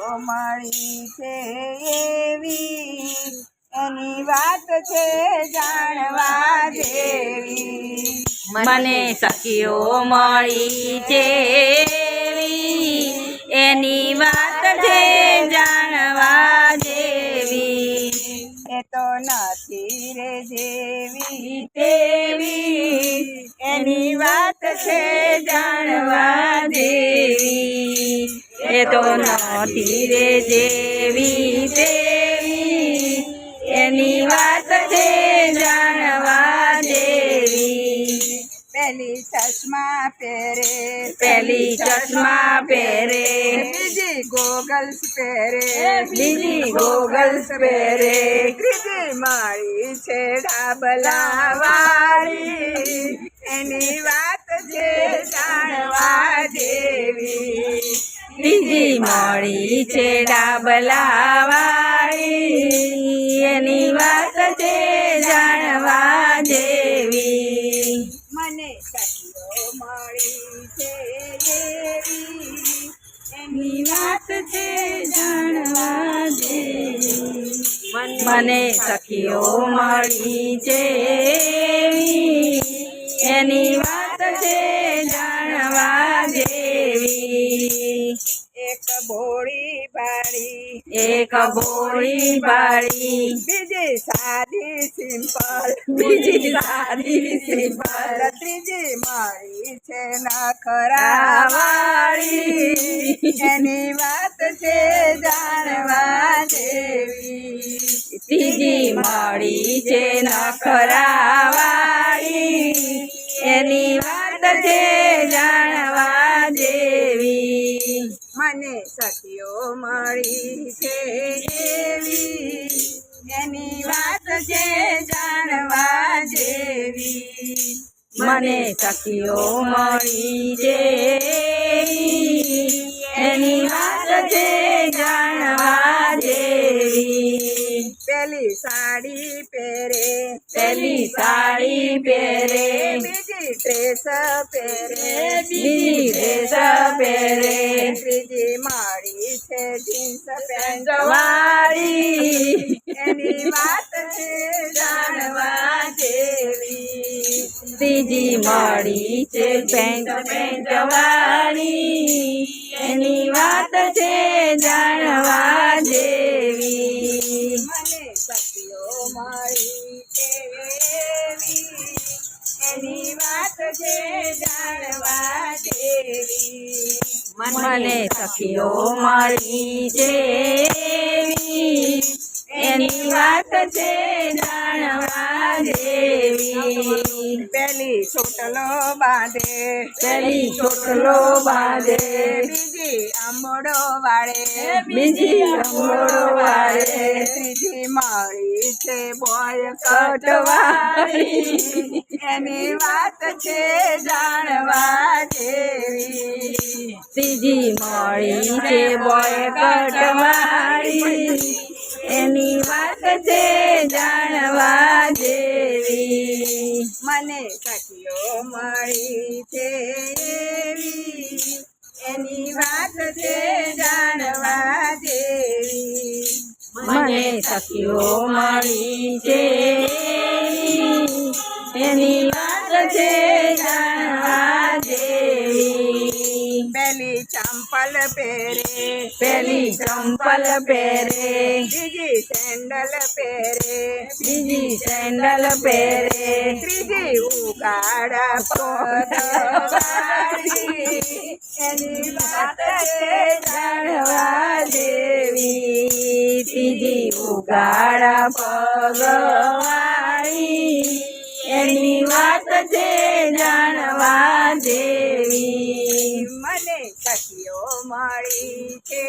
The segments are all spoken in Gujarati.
મળી છે એવી એની વાત છે જાણવા જેવી. મને સખીઓ મળી છે એની વાત છે જાણવા જેવી. એ તો નથી રે જેવી તેવી એની વાત છે જાણવા જેવી. એ તો નથી રે જેવી તેવી એની વાત છે જાણવા જેવી. પહેલી ચશ્મા પહેરે પહેલી ચશ્મા પહેરે. બીજી ગોગલ્સ પહેરે બીજી ગોગલ્સ પહેરે. ત્રીજી મારી છે ડાબલા વાળી એની વાત છે છે ડાબલા એની વાત છે જાણવા જેવી. મને સખીઓ મળી છે એની વાત છે જાણવા જેવી. મને સખીઓ મળી છે એની વાત છે જાણવા જેવી. એક ભોળી બાળી એક બોળી બાળી બીજી સાદી સિમ્પલ બીજી સાદી સિમ્પલ. ત્રીજી મારી છે ના ખરાવાળી એની વાત છે જાણવા જેવી. ત્રીજી મળી છે ના ખરાવાળી એની વાત છે મને મળી છે એવી. એની વાત છે જાણવા જેવી. મને સખીઓ મળી છે એની વાત છે જાણવા જેવી. પેલી સાડી પહેરે પેલી સાડી પહેરે. બીજી ડ્રેસ પહેરે બીજી ડ્રેસ પહેરે ત્રીજી માળી છે જીન્સ પેન્ટ વાળી એની વાત છે જાણવા જેવી ત્રીજી મળી છે પેન્ટ પેન્ટ વાળી એની વાત છે જાણવા જેવી મને સખીઓ મારી એવી, એની વાત છે જાણવા પેલી છોટલો બાંધે. પેલી છોટલો બાંધે. બીજી આંબોડો વાળે. બીજી આંબોડો વાળે. ત્રીજી માળી છે બોય કટવાળી. એની વાત છે જાણવા દેવી ત્રીજી મળી છે બોય કટવાળી. મને સખીઓ મળી છે એની વાત છે જાણવા જેવી. મને સખીઓ મળી છે એની વાત છે પેલી ચંપલ પહેરે પેલી ચંપલ પહેરે બીજી સેન્ડલ પહેરે બીજી સેન્ડલ પહેરે ત્રીજી ઉગાડા પગવાળી એની વાત છે જાણવા દેવી ત્રીજી ઉગાડા પગવાળી એની વાત છે જાણવા દેવી મને સખીઓ મળી છે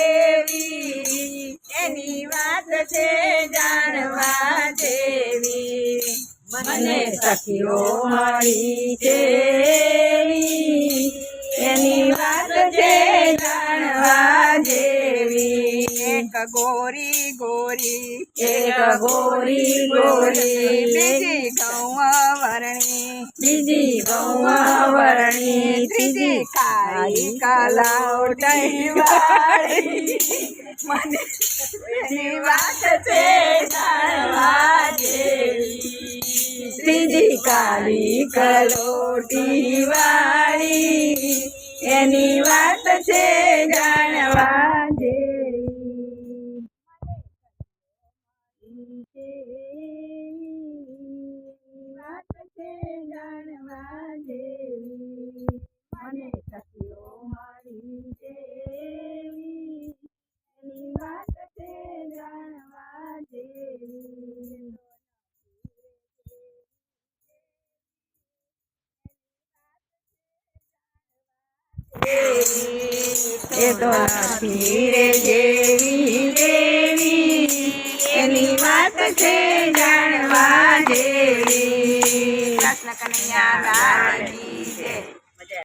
એવી. એની વાત છે જાણવા દેવી મને સખીઓ મળી છે એની વાત છે જાણવા જેવી. એક ગોરી ગોરી. એક ગોરી ગોરી. બીજી ગૌ વર્ણી. બીજી વરણી ત્રીજી કાળી કાલાઓ વાળી મને વાત છે જાણવા ત્રીજી કાળી કલોટી વાળી, એની વાત છે જાણવા એ તો નથી રે જેવી દેવી એની વાત છે જાણવા જેવી. કનૈયા લાલની